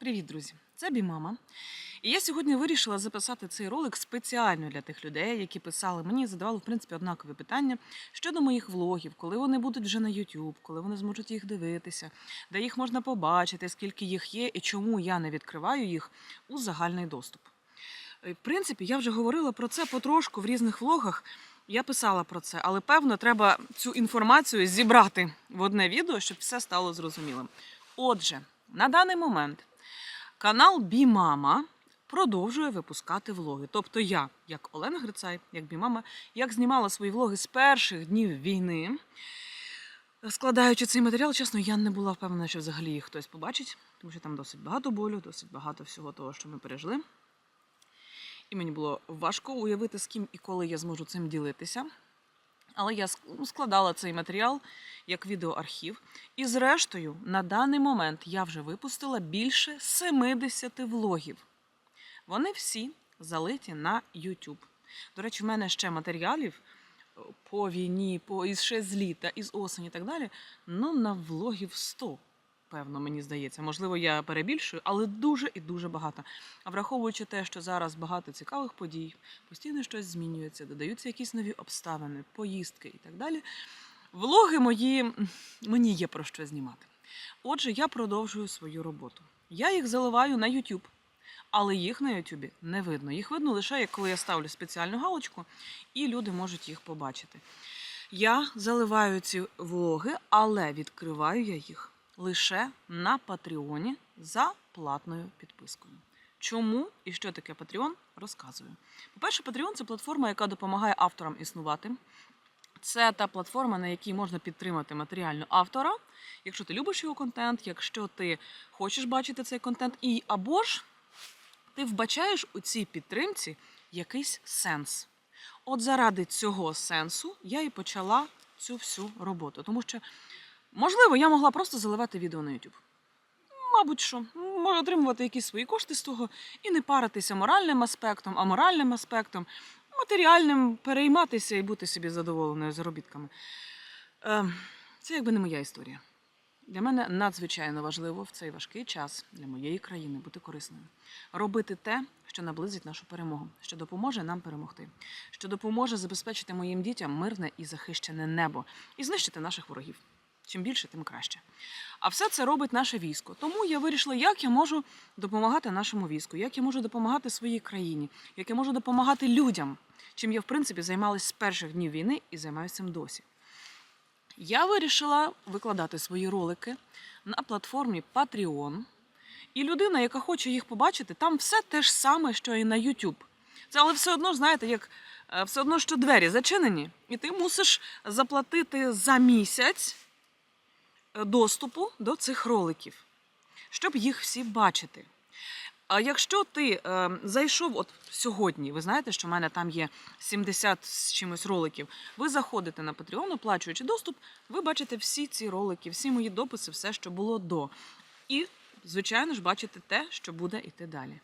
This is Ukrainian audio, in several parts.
Привіт, друзі! Це Бімама. І я сьогодні вирішила записати цей ролик спеціально для тих людей, які писали мені і задавали в принципі однакові питання щодо моїх влогів, коли вони будуть вже на YouTube, коли вони зможуть їх дивитися, де їх можна побачити, скільки їх є і чому я не відкриваю їх у загальний доступ. Е, В принципі, я вже говорила про це потрошку в різних влогах. Я писала про це, але певно, треба цю інформацію зібрати в одне відео, щоб все стало зрозумілим. Отже, на даний момент канал Бімама продовжує випускати влоги. Тобто я, як Олена Грицай, як Бімама, як знімала свої влоги з перших днів війни. Складаючи цей матеріал, чесно, я не була впевнена, що взагалі їх хтось побачить, тому що там досить багато болю, досить багато всього того, що ми пережили. І мені було важко уявити, з ким і коли я зможу цим ділитися. Але я ну, складала цей матеріал як відеоархів. І зрештою, на даний момент я вже випустила більше 70 влогів. Вони всі залиті на YouTube. До речі, в мене ще матеріалів е, по війні, по із ще з літа, із осені і так далі. Ну, на влогів 100, певно, мені здається. Можливо, я перебільшую, але дуже і дуже багато. А враховуючи те, що зараз багато цікавих подій, постійно щось змінюється, додаються якісь нові обставини, поїздки і так далі. Влоги мої мені є про що знімати. Отже, я продовжую свою роботу. Я їх заливаю на YouTube, але їх на YouTube не видно. Їх видно лише як коли я ставлю спеціальну галочку, і люди можуть їх побачити. Я заливаю ці влоги, але відкриваю я їх лише на Патреоні за платною підпискою. Чому і що таке Patreon, розказую. По-перше, Patreon – це платформа, яка допомагає авторам існувати. Це та платформа, на якій можна підтримати матеріально автора, якщо ти любиш його контент, якщо ти хочеш бачити цей контент, і або ж ти вбачаєш у цій підтримці якийсь сенс. От заради цього сенсу я і почала цю всю роботу. Тому що, можливо, я могла просто заливати відео на YouTube. Мабуть, що можу отримувати якісь свої кошти з того і не паритися моральним аспектом, аморальним аспектом, матеріальним, перейматися і бути собі задоволеною заробітками. Е, Це якби не моя історія. Для мене надзвичайно важливо в цей важкий час для моєї країни бути корисною, робити те, що наблизить нашу перемогу, що допоможе нам перемогти, що допоможе забезпечити моїм дітям мирне і захищене небо і знищити наших ворогів. Чим більше, тим краще. А все це робить наше військо. Тому я вирішила, як я можу допомагати нашому війську, як я можу допомагати своїй країні, як я можу допомагати людям, чим я, в принципі, займалась з перших днів війни і займаюся цим досі. Я вирішила викладати свої ролики на платформі Patreon. І людина, яка хоче їх побачити, там все те ж саме, що і на YouTube. Це але все одно, знаєте, як е, все одно, що двері зачинені, і ти мусиш заплатити за місяць доступу до цих роликів, щоб їх всі бачити. А якщо ти е, зайшов от сьогодні, ви знаєте, що в мене там є 70 з чимось роликів. Ви заходите на Patreon, оплачуючи доступ, ви бачите всі ці ролики, всі мої дописи, все, що було до. І, звичайно ж, бачите те, що буде іти далі.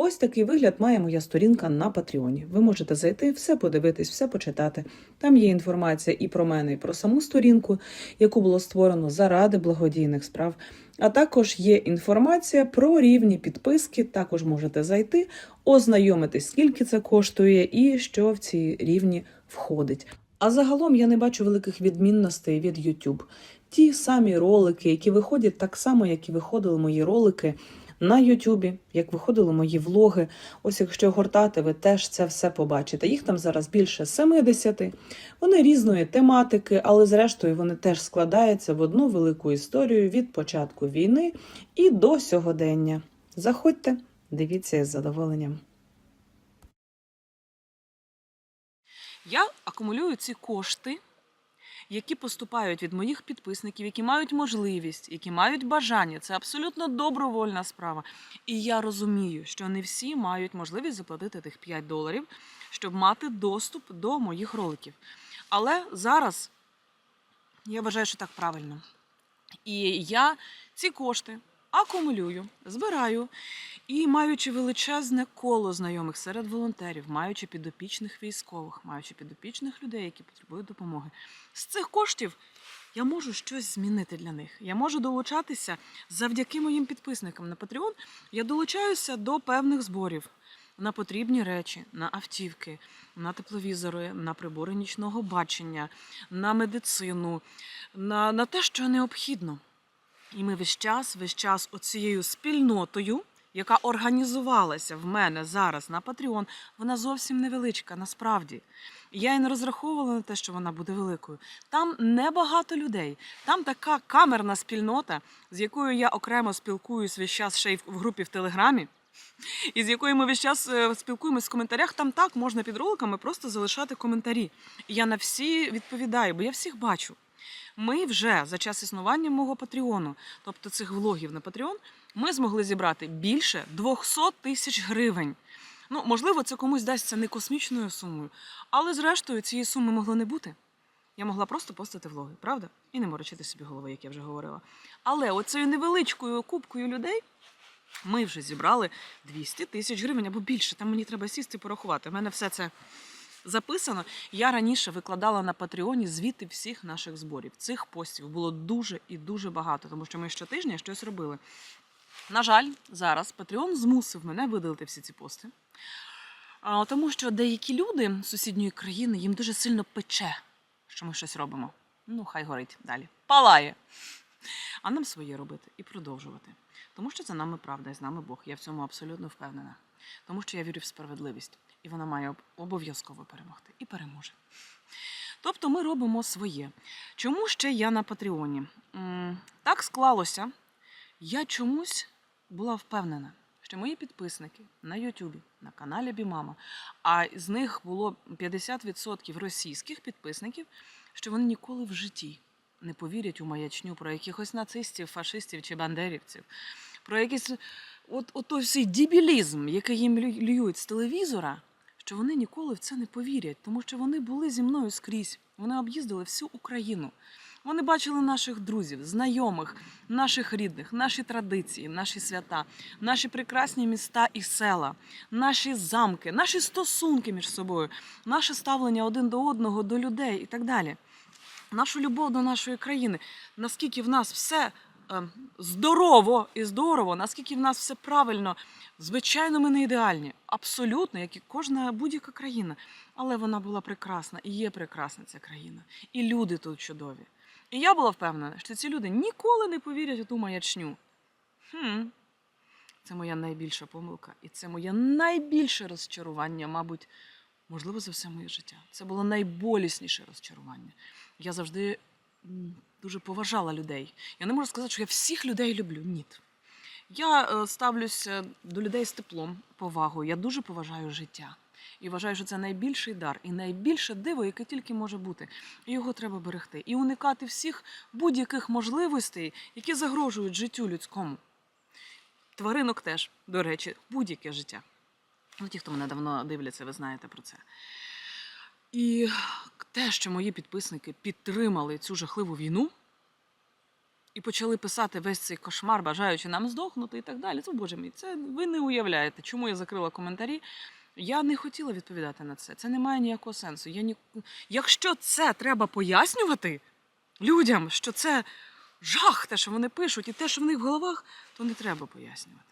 Ось такий вигляд має моя сторінка на Патреоні. Ви можете зайти, все подивитись, все почитати. Там є інформація і про мене, і про саму сторінку, яку було створено заради благодійних справ. А також є інформація про рівні підписки. Також можете зайти, ознайомитись, скільки це коштує і що в ці рівні входить. А загалом я не бачу великих відмінностей від YouTube. Ті самі ролики, які виходять так само, як і виходили мої ролики на Ютубі, як виходили мої влоги. Ось якщо гортати, ви теж це все побачите. Їх там зараз більше 70. Вони різної тематики, але зрештою вони теж складаються в одну велику історію від початку війни і до сьогодення. Заходьте, дивіться із задоволенням. Я акумулюю ці кошти, які поступають від моїх підписників, які мають можливість, які мають бажання. Це абсолютно добровольна справа. І я розумію, що не всі мають можливість заплатити тих 5 доларів, щоб мати доступ до моїх роликів. Але зараз я вважаю, що так правильно. І я ці кошти акумулюю, збираю і маючи величезне коло знайомих серед волонтерів, маючи підопічних військових, маючи підопічних людей, які потребують допомоги. З цих коштів я можу щось змінити для них. Я можу долучатися завдяки моїм підписникам на Patreon. Я долучаюся до певних зборів на потрібні речі, на автівки, на тепловізори, на прибори нічного бачення, на медицину, на, на те, що необхідно. І ми весь час, весь час оцією спільнотою, яка організувалася в мене зараз на Patreon, вона зовсім невеличка, насправді. Я і не розраховувала на те, що вона буде великою. Там небагато людей. Там така камерна спільнота, з якою я окремо спілкуюсь весь час ще й в групі в Телеграмі. І з якою ми весь час е, спілкуємось в коментарях, там так можна під роликами просто залишати коментарі. Я на всі відповідаю, бо я всіх бачу. Ми вже за час існування мого Патреону, тобто цих влогів на Patreon, ми змогли зібрати більше 200 тисяч гривень. Ну, можливо, це комусь дасться не космічною сумою, але зрештою цієї суми могло не бути. Я могла просто постати влоги, правда? І не морочити собі голови, як я вже говорила. Але оцею невеличкою кубкою людей ми вже зібрали 200 тисяч гривень або більше. Там мені треба сісти і порахувати. У мене все це записано. Я раніше викладала на Патреоні звіти всіх наших зборів. Цих постів було дуже і дуже багато, тому що ми щотижня щось робили. На жаль, зараз Patreon змусив мене видалити всі ці пости. Тому що деякі люди з сусідньої країни їм дуже сильно пече, що ми щось робимо. Ну, хай горить далі. Палає. А нам своє робити і продовжувати. Тому що це нами правда і з нами Бог. Я в цьому абсолютно впевнена. Тому що я вірю в справедливість, і вона має обов'язково перемогти і переможе. Тобто ми робимо своє. Чому ще я на Патреоні? Так склалося. Я чомусь була впевнена, що мої підписники на Ютубі, на каналі Бімама, а з них було 50% російських підписників, що вони ніколи в житті не повірять у маячню про якихось нацистів, фашистів чи бандерівців, про якийсь от, от той всій дебілізм, який їм льють з телевізора, що вони ніколи в це не повірять, тому що вони були зі мною скрізь. Вони об'їздили всю Україну. Вони бачили наших друзів, знайомих, наших рідних, наші традиції, наші свята, наші прекрасні міста і села, наші замки, наші стосунки між собою, наше ставлення один до одного, до людей і так далі. Нашу любов до нашої країни, наскільки в нас все здорово і здорово, наскільки в нас все правильно. Звичайно, ми не ідеальні, абсолютно, як і кожна будь-яка країна. Але вона була прекрасна і є прекрасна ця країна. І люди тут чудові. І я була впевнена, що ці люди ніколи не повірять у ту маячню. Хм. Це моя найбільша помилка, і це моє найбільше розчарування, мабуть, можливо, за все моє життя. Це було найболісніше розчарування. Я завжди дуже поважала людей. Я не можу сказати, що я всіх людей люблю. Ні. Я е, ставлюся до людей з теплом, повагою. Я дуже поважаю життя. І вважаю, що це найбільший дар і найбільше диво, яке тільки може бути. І його треба берегти. І уникати всіх будь-яких можливостей, які загрожують життю людському. Тваринок теж, до речі, будь-яке життя. Ті, хто мене давно дивляться, ви знаєте про це. І те, що мої підписники підтримали цю жахливу війну і почали писати весь цей кошмар, бажаючи нам здохнути і так далі. Це, боже мій, це ви не уявляєте, чому я закрила коментарі. Я не хотіла відповідати на це. Це не має ніякого сенсу. Я ні... Якщо це треба пояснювати людям, що це жах, те, що вони пишуть, і те, що в них в головах, то не треба пояснювати.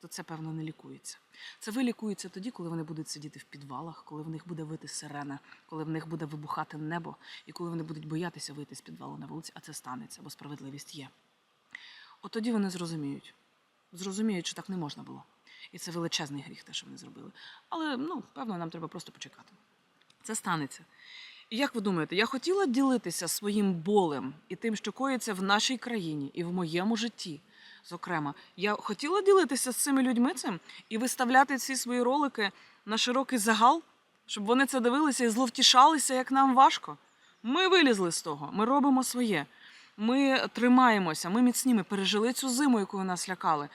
То це, певно, не лікується. Це вилікується тоді, коли вони будуть сидіти в підвалах, коли в них буде вити сирена, коли в них буде вибухати небо, і коли вони будуть боятися вийти з підвалу на вулиці, а це станеться, бо справедливість є. От тоді вони зрозуміють. Зрозуміють, що так не можна було. І це величезний гріх, те, що вони зробили. Але ну, певно, нам треба просто почекати. Це станеться. І як ви думаєте, я хотіла ділитися своїм болем і тим, що коїться в нашій країні і в моєму житті. Зокрема, я хотіла ділитися з цими людьми цим і виставляти ці свої ролики на широкий загал, щоб вони це дивилися і зловтішалися, як нам важко. Ми вилізли з того, ми робимо своє. Ми тримаємося, ми міцні, ми пережили цю зиму, яку нас лякали.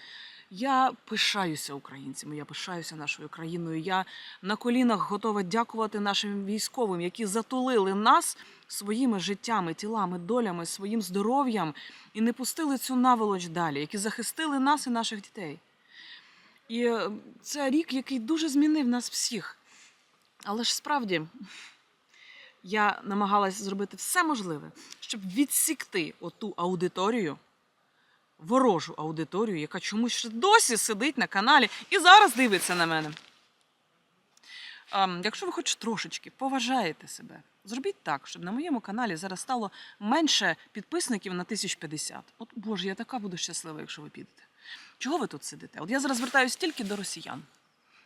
Я пишаюся українцями, я пишаюся нашою країною. Я на колінах готова дякувати нашим військовим, які затулили нас своїми життями, тілами, долями, своїм здоров'ям і не пустили цю наволоч далі, які захистили нас і наших дітей. І е, це рік, який дуже змінив нас всіх. Але ж справді я намагалась зробити все можливе, щоб відсікти оту аудиторію, ворожу аудиторію, яка чомусь досі сидить на каналі і зараз дивиться на мене. Ем, якщо ви хоч трошечки поважаєте себе, зробіть так, щоб на моєму каналі зараз стало менше підписників на 1050. От Боже, я така буду щаслива, якщо ви підете. Чого ви тут сидите? От я зараз звертаюся тільки до росіян.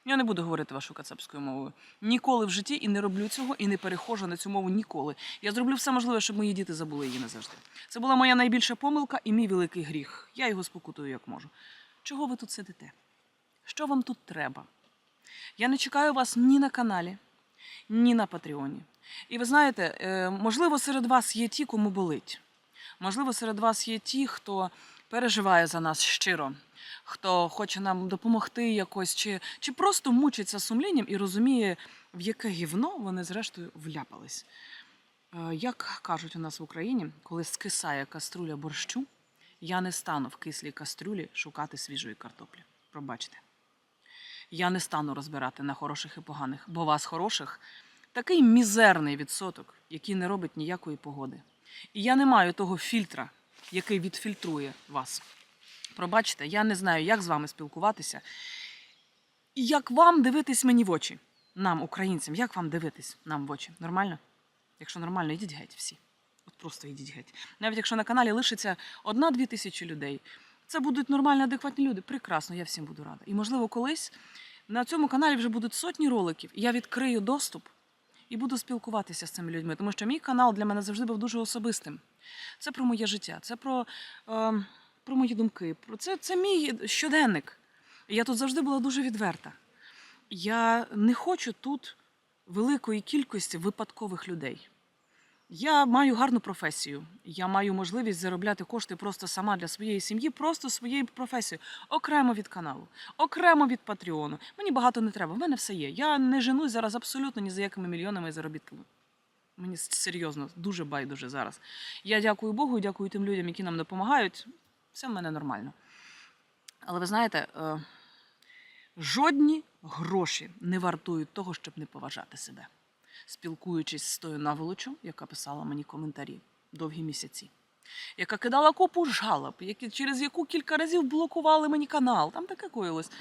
Я не буду говорити вашою кацапською мовою. Ніколи в житті і не роблю цього, і не перехожу на цю мову ніколи. Я зроблю все можливе, щоб мої діти забули її назавжди. Це була моя найбільша помилка і мій великий гріх. Я його спокутую як можу. Чого ви тут сидите? Що вам тут треба? Я не чекаю вас ні на каналі, ні на Патреоні. І ви знаєте, е, можливо, серед вас є ті, кому болить. Можливо, серед вас є ті, хто переживає за нас щиро, хто хоче нам допомогти якось, чи, чи просто мучиться сумлінням і розуміє, в яке гівно вони зрештою вляпались. Е, Як кажуть у нас в Україні, коли скисає каструля борщу, я не стану в кислій кастрюлі шукати свіжої картоплі. Пробачте. Я не стану розбирати на хороших і поганих, бо вас хороших такий мізерний відсоток, який не робить ніякої погоди. І я не маю того фільтра, який відфільтрує вас. Пробачте, я не знаю, як з вами спілкуватися. І як вам дивитись мені в очі, нам, українцям, як вам дивитись нам в очі? Нормально? Якщо нормально, йдіть геть всі. От просто йдіть геть. Навіть якщо на каналі лишиться одна-дві тисячі людей, це будуть нормальні, адекватні люди. Прекрасно, я всім буду рада. І можливо, колись на цьому каналі вже будуть сотні роликів. і Я відкрию доступ і буду спілкуватися з цими людьми, тому що мій канал для мене завжди був дуже особистим. Це про моє життя, це про, е, про мої думки. Про це, це мій щоденник. Я тут завжди була дуже відверта. Я не хочу тут великої кількості випадкових людей. Я маю гарну професію. Я маю можливість заробляти кошти просто сама для своєї сім'ї, просто своєю професією, окремо від каналу, окремо від Патреону. Мені багато не треба. В мене все є. Я не женусь зараз абсолютно ні за якими мільйонами і заробітками. Мені серйозно, дуже байдуже зараз. Я дякую Богу, і дякую тим людям, які нам допомагають. Все в мене нормально. Але ви знаєте, е, жодні гроші не вартують того, щоб не поважати себе спілкуючись з тою наволочю, яка писала мені коментарі довгі місяці, яка кидала купу жалоб, які, через яку кілька разів блокували мені канал. Там таке коїлось.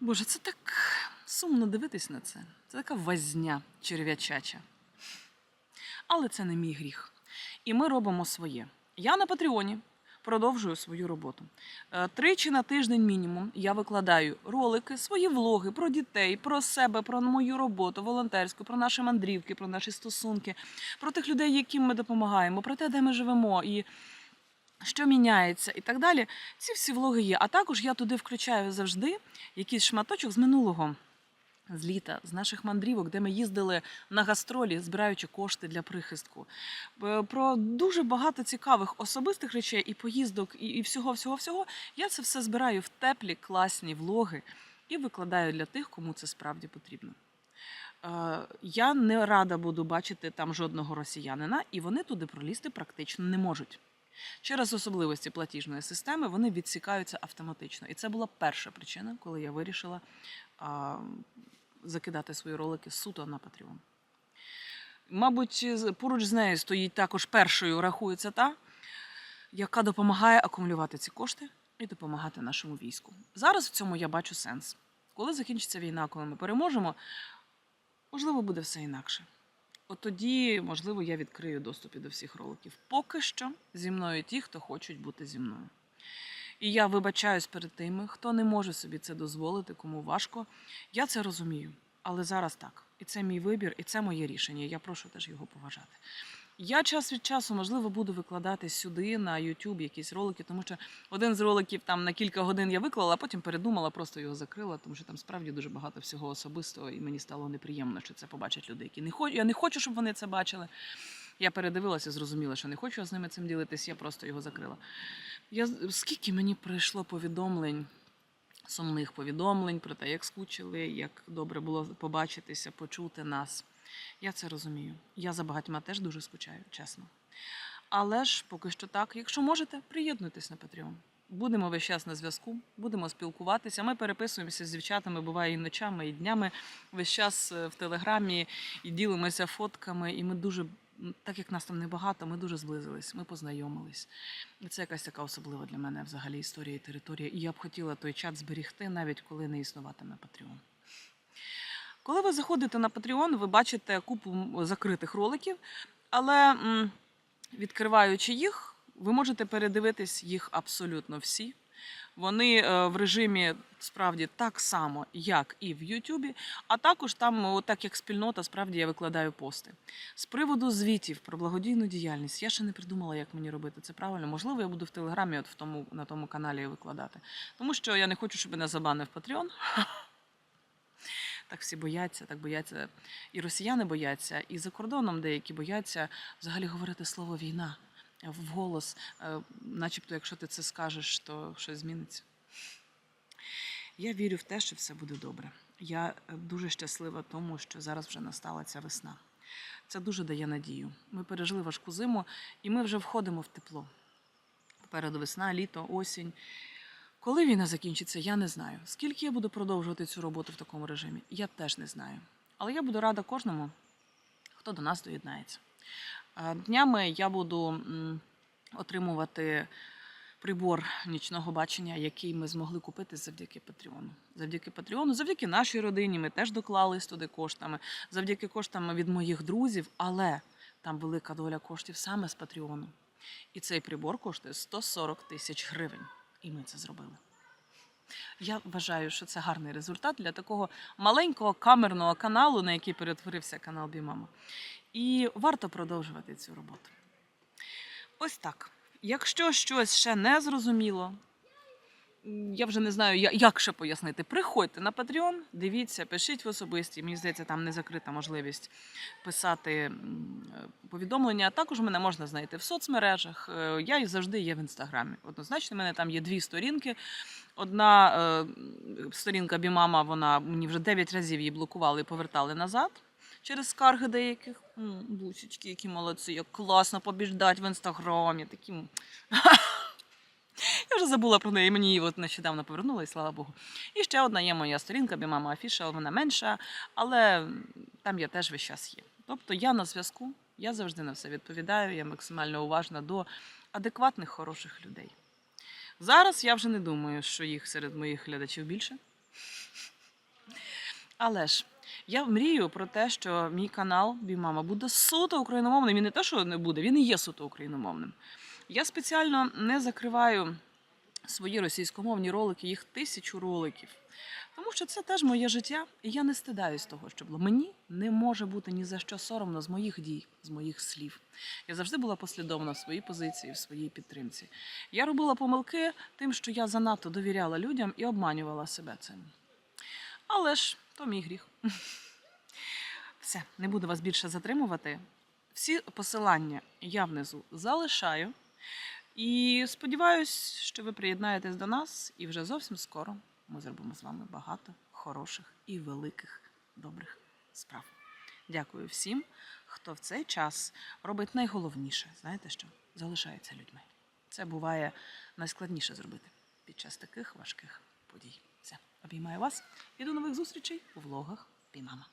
Боже, це так сумно дивитись на це. Це така возня черв'ячача. Але це не мій гріх. І ми робимо своє. Я на Патреоні продовжую свою роботу. Е, Тричі на тиждень мінімум я викладаю ролики, свої влоги про дітей, про себе, про мою роботу волонтерську, про наші мандрівки, про наші стосунки, про тих людей, яким ми допомагаємо, про те, де ми живемо і що міняється, і так далі. Ці всі влоги є. А також я туди включаю завжди якийсь шматочок з минулого. З літа, з наших мандрівок, де ми їздили на гастролі, збираючи кошти для прихистку. Е, Про дуже багато цікавих особистих речей і поїздок, і, всього, всього, всього. Я це все збираю в теплі, класні влоги і викладаю для тих, кому це справді потрібно. Е, Я не рада буду бачити там жодного росіянина, і вони туди пролізти практично не можуть. Через особливості платіжної системи вони відсікаються автоматично. І це була перша причина, коли я вирішила а, закидати свої ролики суто на Patreon. Мабуть, поруч з нею стоїть також першою рахується та, яка допомагає акумулювати ці кошти і допомагати нашому війську. Зараз в цьому я бачу сенс. Коли закінчиться війна, коли ми переможемо, можливо, буде все інакше. От тоді, можливо, я відкрию доступ до всіх роликів. Поки що зі мною ті, хто хочуть бути зі мною. І я вибачаюсь перед тими, хто не може собі це дозволити, кому важко. Я це розумію. Але зараз так. І це мій вибір, і це моє рішення. Я прошу теж його поважати. Я час від часу, можливо, буду викладати сюди на YouTube якісь ролики, тому що один з роликів там на кілька годин я виклала, а потім передумала, просто його закрила, тому що там справді дуже багато всього особистого, і мені стало неприємно, що це побачать люди, які не хочуть. Я не хочу, щоб вони це бачили. Я передивилася, зрозуміла, що не хочу з ними цим ділитись, я просто його закрила. Я скільки мені прийшло повідомлень, сумних повідомлень про те, як скучили, як добре було побачитися, почути нас. Я це розумію. Я за багатьма теж дуже скучаю, чесно. Але ж поки що так. Якщо можете, приєднуйтесь на Patreon. Будемо весь час на зв'язку, будемо спілкуватися. Ми переписуємося з дівчатами, буває і ночами, і днями. Весь час е, в телеграмі і ділимося фотками. І ми дуже, так як нас там небагато, ми дуже зблизились, ми познайомились. І це якась така особлива для мене взагалі історія і територія. І я б хотіла той чат зберігти, навіть коли не існуватиме Patreon. Коли ви заходите на Patreon, ви бачите купу закритих роликів, але відкриваючи їх, ви можете передивитись їх абсолютно всі. Вони е, в режимі справді так само, як і в Ютубі, а також там, так як спільнота, справді я викладаю пости. З приводу звітів про благодійну діяльність, я ще не придумала, як мені робити це правильно. Можливо, я буду в Телеграмі, от в тому, на тому каналі викладати. Тому що я не хочу, щоб мене забанив Patreon. Так всі бояться, так бояться. І росіяни бояться, і за кордоном деякі бояться взагалі говорити слово війна вголос, е, начебто, якщо ти це скажеш, то щось зміниться. Я вірю в те, що все буде добре. Я е, дуже щаслива тому, що зараз вже настала ця весна. Це дуже дає надію. Ми пережили важку зиму, і ми вже входимо в тепло. Попереду весна, літо, осінь. Коли війна закінчиться, я не знаю. Скільки я буду продовжувати цю роботу в такому режимі, я теж не знаю. Але я буду рада кожному, хто до нас доєднається. Днями я буду отримувати прибор нічного бачення, який ми змогли купити завдяки Патреону. Завдяки Патреону, завдяки нашій родині. Ми теж доклались туди коштами, завдяки коштам від моїх друзів, але там велика доля коштів саме з Патреону. І цей прибор коштує 140 тисяч гривень. І ми це зробили. Я вважаю, що це гарний результат для такого маленького камерного каналу, на який перетворився канал Бімама. І варто продовжувати цю роботу. Ось так. Якщо щось ще не зрозуміло, я вже не знаю, як ще пояснити. Приходьте на Patreon, дивіться, пишіть в особисті. Мені здається, там не закрита можливість писати повідомлення. Також мене можна знайти в соцмережах. Е, Я і завжди є в інстаграмі. Однозначно, в мене там є дві сторінки. Одна е, сторінка Бімама, вона мені вже 9 разів її блокували і повертали назад через скарги деяких. М, Бусічки, які молодці, як класно побіждать в інстаграмі. Такі. Я вже забула про неї, мені її от нещодавно повернула, і слава Богу. І ще одна є моя сторінка, Бімама Official, вона менша, але там я теж весь час є. Тобто я на зв'язку, я завжди на все відповідаю, я максимально уважна до адекватних, хороших людей. Зараз я вже не думаю, що їх серед моїх глядачів більше. Але ж я мрію про те, що мій канал Бімама буде суто україномовним. І не те, що не буде, він і є суто україномовним. Я спеціально не закриваю свої російськомовні ролики, їх тисячу роликів. Тому що це теж моє життя, і я не стидаюсь того, що було. Мені не може бути ні за що соромно з моїх дій, з моїх слів. Я завжди була послідовна в своїй позиції, в своїй підтримці. Я робила помилки тим, що я занадто довіряла людям і обманювала себе цим. Але ж то мій гріх. Все, не буду вас більше затримувати. Всі посилання я внизу залишаю. І сподіваюсь, що ви приєднаєтесь до нас, і вже зовсім скоро ми зробимо з вами багато хороших і великих добрих справ. Дякую всім, хто в цей час робить найголовніше. Знаєте що? Залишається людьми. Це буває найскладніше зробити під час таких важких подій. Все, обіймаю вас і до нових зустрічей у влогах Пімама.